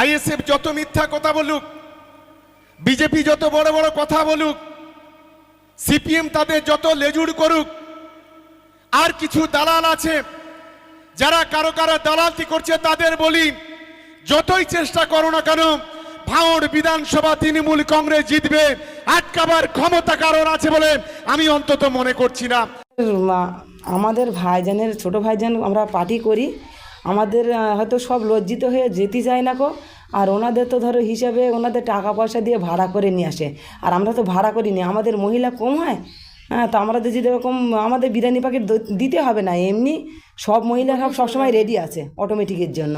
ISF যত মিথ্যা কথা বলুক, বিজেপি যত বড় বড় কথা বলুক, সিপিএম তাদের যত লেজুড় করুক, আর কিছু দালাল আছে যারা কারও কারও দালালতি করছে, তাদের বলি, যতই চেষ্টা করো না কেন, ভাঙড় বিধানসভা তৃণমূল কংগ্রেস জিতবে, আটকাবার ক্ষমতা কারণ আছে বলে আমি অন্তত মনে করছি না, আমাদের ভাইজানের, ছোট ভাইজান আমরা পার্টি করি আমাদের হয়তো সব লজ্জিত হয়ে যেতে চায় না কো আর ওনাদের তো ধরো হিসাবে ওনাদের টাকা পয়সা দিয়ে ভাড়া করে নিয়ে আসে। আর আমরা তো ভাড়া করিনি আমাদের মহিলা কম হয়। হ্যাঁ তো আমরা যদি এরকম আমাদের বিরিয়ানি প্যাকেট দিতে হবে না এমনি সব মহিলা সব সবসময় রেডি আছে অটোমেটিকের জন্য।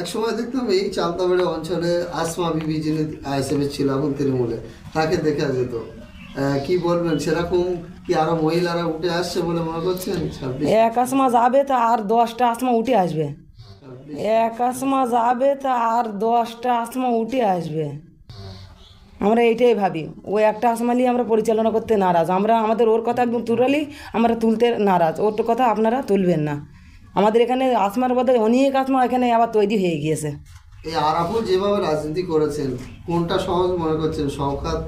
এক সময় দেখতাম এই চালতাবাড়ি অঞ্চলে আসমা বিবি যিনি আইএসএফের ছিল এখন তৃণমূলে তাকে দেখা যেত। কি বলবেন সেরকম কি আরও মহিলারা উঠে আসছে বলে মনে করছেন? এক আসমা যাবে তা আর দশটা আসমা উঠে আসবে। এক আসমা যাবে তা আর দশটা আসমা উঠে আসবে। আমরা এইটাই ভাবি। ও একটা আসমা নিয়ে আমরা পরিচালনা করতে নারাজ। আমরা আমাদের ওর কথা একদম তুলালি আমরা তুলতে নারাজ। ওর তো কথা আপনারা তুলবেন না। আমাদের এখানে আসমার বদলে অনেক আসমা এখানে আবার তৈরি হয়ে গিয়েছে। এই আরাফুল যেভাবে রাজনীতি করেছেন কোনটা সহজ মনে করছেন? শওকাত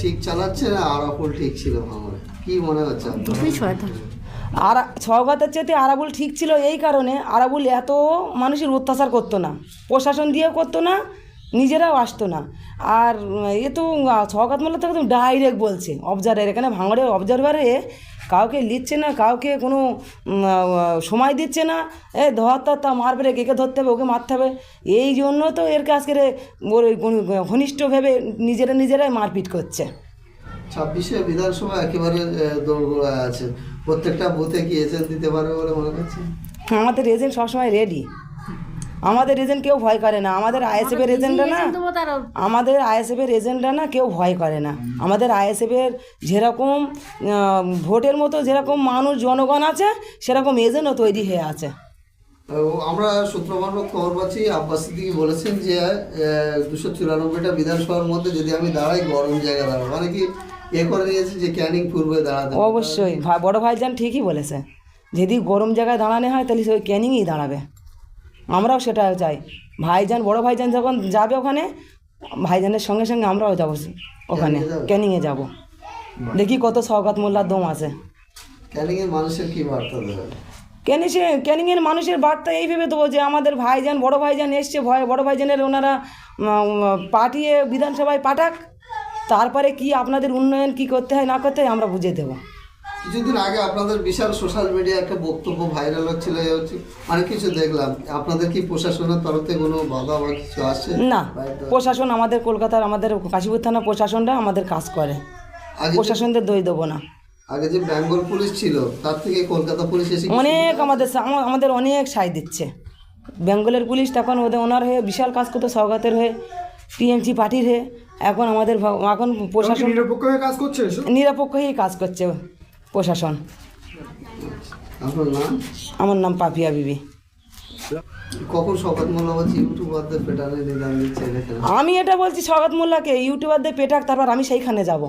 ঠিক চালাচ্ছে না আরাফুল ঠিক ছিল ভাঙড়ে কি মনে হচ্ছে আপনার? আর, ছগতের চেয়ে আরাবুল ঠিক ছিল এই কারণে আরাবুল এত মানুষের অত্যাচার করতো না। প্রশাসন দিয়েও করতো না, নিজেরাও আসতো না। আর এ তো ছগাত মোল্লা তো একদম ডাইরেক্ট বলছে অবজার্ভার এখানে ভাঙড়ে অবজারভারে কাউকে লিখছে না, কাউকে কোনো সময় দিচ্ছে না, এ ধরতে তা মারবে রে, কেকে ধরতে হবে, ওকে মারতে হবে। এই জন্য তো এর কাছকে ওর ঘনিষ্ঠ ভেবে নিজেরা নিজেরাই মারপিট করছে। ছাব্বিশে বিধানসভা একেবারে আহ, আছে। প্রত্যেকটা বুথে কি এজেন্ট দিতে পারবে বলে মনে করছেন আমাদের এজেন্ট সবসময় রেডি আমাদের এজেন্ট কেউ ভয় করে না। আমাদের আইএসএফের এজেন্টরা না আমাদের আইএসএফের এজেন্টরা না কেউ ভয় করে না। আমাদের আইএসএফের যেরকম ভোটের মতো যেরকম মানুষ জনগণ আছে সেরকম এজেন্টও তৈরি হয়ে আছে। ও, আমরা সূত্র মারফত খবর পাচ্ছি আব্বাস সিদ্দিকি বলেছেন যে দুশো চুরানব্বইটা বিধানসভার মধ্যে যদি আমি দাঁড়াই গরম জায়গা দাঁড়াবো। মানে কি এ করে নিয়েছে যে ক্যানিং পূর্বে দাঁড়াতে অবশ্যই। ভাই বড় ভাইজান ঠিকই বলেছে। যদি গরম জায়গায় দাঁড়ানো হয় তাহলে সে ওই ক্যানিংয়েই দাঁড়াবে। আমরাও সেটা চাই। ভাইজান বড় ভাইজান যখন যাবে ওখানে ভাইজানের সঙ্গে সঙ্গে আমরাও যাব ওখানে। ক্যানিংয়ে যাব? দেখি কত সৌগাত মোল্লার দম আছে। ক্যানিং মানুষের কি বার্তা দেবে? ক্যানি সে ক্যানিংয়ের মানুষের বার্তা এই ভেবে দেবো যে আমাদের ভাইজান বড় ভাইজান এসছে ভয় বড় ভাইজানের ওনারা পাঠিয়ে বিধানসভায় পাঠাক। তারপরে কি আপনাদের উন্নয়ন কি করতে হয় না করতে হয় আমরা বুঝে দেবো। কিছুদিন আগে আপনাদের বিশাল সোশ্যাল মিডিয়া একটা বক্তব্য ভাইরাল হচ্ছিল অনেক কিছু দেখলাম। আপনাদের কি প্রশাসনের তরফ থেকে কোনো বাধা বা কিছু আসছে? না প্রশাসন আমাদের কলকাতার আমাদের কাশীপুর থানা প্রশাসনটা আমাদের কাজ করে। প্রশাসনদের দই দেবো না। আগে যে বেঙ্গল পুলিশ ছিল তার থেকে কলকাতা পুলিশ এসে অনেক আমাদের আমাদের অনেক সাই দিচ্ছে। বেঙ্গলের পুলিশ তখন ওদের ওনার হয়ে বিশাল কাজ করতো সৌগাতের হয়ে। টিএমসি পার্টির হয়ে এখন আমাদের এখন প্রশাসন নিরপেক্ষ হয়ে কাজ করছে? নিরপেক্ষ হয়েই কাজ করছে প্রশাসন। আমার নাম পাপিয়া বিবি। কখন শপথ মোল্লা বলছি ইউটিউবারদের পেটানে নিদান দিচ্ছে দেখেন আমি এটা বলছি সৌগাত মোল্লাকে ইউটিউবারদের পেটাক তারপর আমি সেইখানে যাব।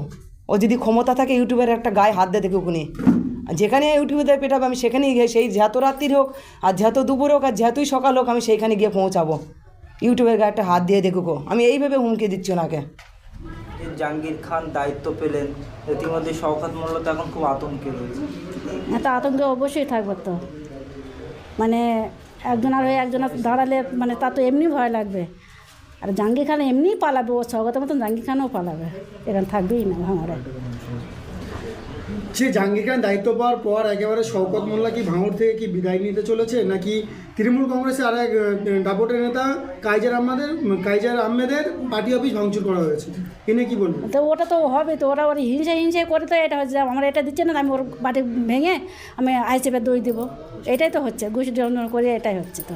ও যদি ক্ষমতা থাকে ইউটিউবের একটা গায়ে হাত দিয়ে দেখুক উনি। আর যেখানে ইউটিউবের পেটাবে আমি সেখানেই গিয়ে সেই যত রাত্রির হোক আর যত দুপুর হোক আর যতই সকাল হোক আমি সেইখানে গিয়ে পৌঁছাবো। ইউটিউবের গায়ে একটা হাত দিয়ে দেখুক। আমি এইভাবে হুমকি দিচ্ছি ওনাকে। যে জাহাঙ্গীর খান দায়িত্ব পেলেন। ইতিমধ্যে শওকত মোল্লা তো এখন খুব আতঙ্কে রয়েছে। এত আতঙ্কে অবশ্যই থাকবে তো। মানে একজনের হয়ে একজনের দাঁড়ালে মানে তা তো এমনি ভয় লাগবে। আর জাঙ্গি খান এমনিই পালাবে। ও স্বগতের মতন জাঙ্গি খানও পালাবে। এখানে থাকবেই না ভাঙড়ে। সে জাহাঙ্গীর খান দায়িত্ব পাওয়ার পর একেবারে শওকত মোল্লা কি ভাঙড় থেকে কি বিদায় নিতে চলেছে? নাকি তৃণমূল কংগ্রেসের আর এক দাপটের নেতা কাইজার আহমেদের কাইজার আহমেদের পার্টি অফিস ভাঙচুর করা হয়েছে? এনে কি বলবেন? তো ওটা তো হবে, তো ওরা ওর হিংসা হিংসা করে তো এটা হচ্ছে, আমার এটা দিচ্ছে না, আমি ওর বাটি ভেঙে আমি আইসেপে দই দেবো। এটাই তো হচ্ছে, ঘুষ করে এটাই হচ্ছে তো।